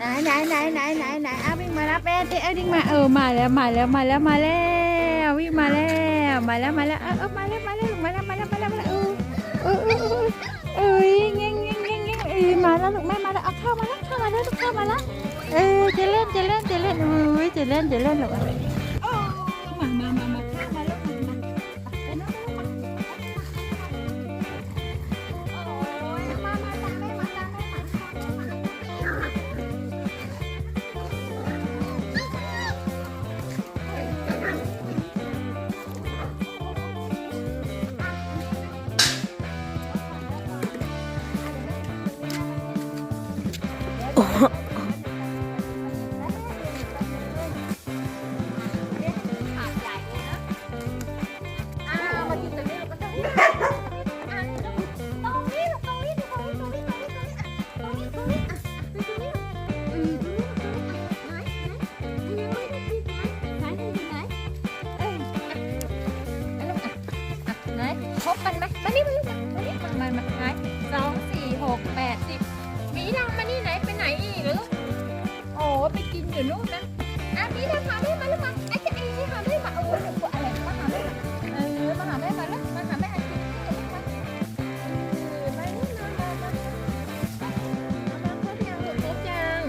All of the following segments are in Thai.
ไหนไหนไหนไหนไหนไหนเอาวิ่งมารับเอ็ดเอ็ดวิ่งมาเออมาแล้วมาแล้วมาแล้วมาแล้ววิ่งมาแล้วมาแล้วมาแล้วเออเออมาแล้วมาแล้วมาแล้วมาแล้วมาแล้วมาแล้วเออเออเออเออเงี้ยเงี้ยเงี้ยเงี้ยเออมาแล้วลูกแม่มาแล้วเอาเข้ามาแล้วเข้ามาแล้วเข้ามาแล้วเออจะเล่นจะเล่นจะเล่นอุ้ยจะเล่นจะเล่นหรอ บกันไหมมานี่มาลูกมานี่มามามาไหนสองสี่หกแปดสิบมีดำมานี่ไหนไปไหนอีกหรอโอ้ไปกินอยู่นู่นนะอะมีดินหาแม่มาลูกมาไอ้เจะไอ้หาแม่มาโอ้ยหนูอะไรมาหาแม่มาเออมาหาแม่มาลูกมาหาแม่อันนี้ลูกมาเออมานี่มามามามามาครบยังลูกครบยัง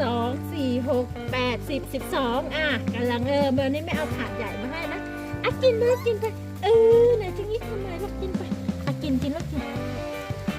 สองสี่หกแปดสิบสิบสองอะกำลังเออเบอร์นี้ไม่เอาถาดใหญ่มาให้นะอะกินเลยกินไปเออไหนกิน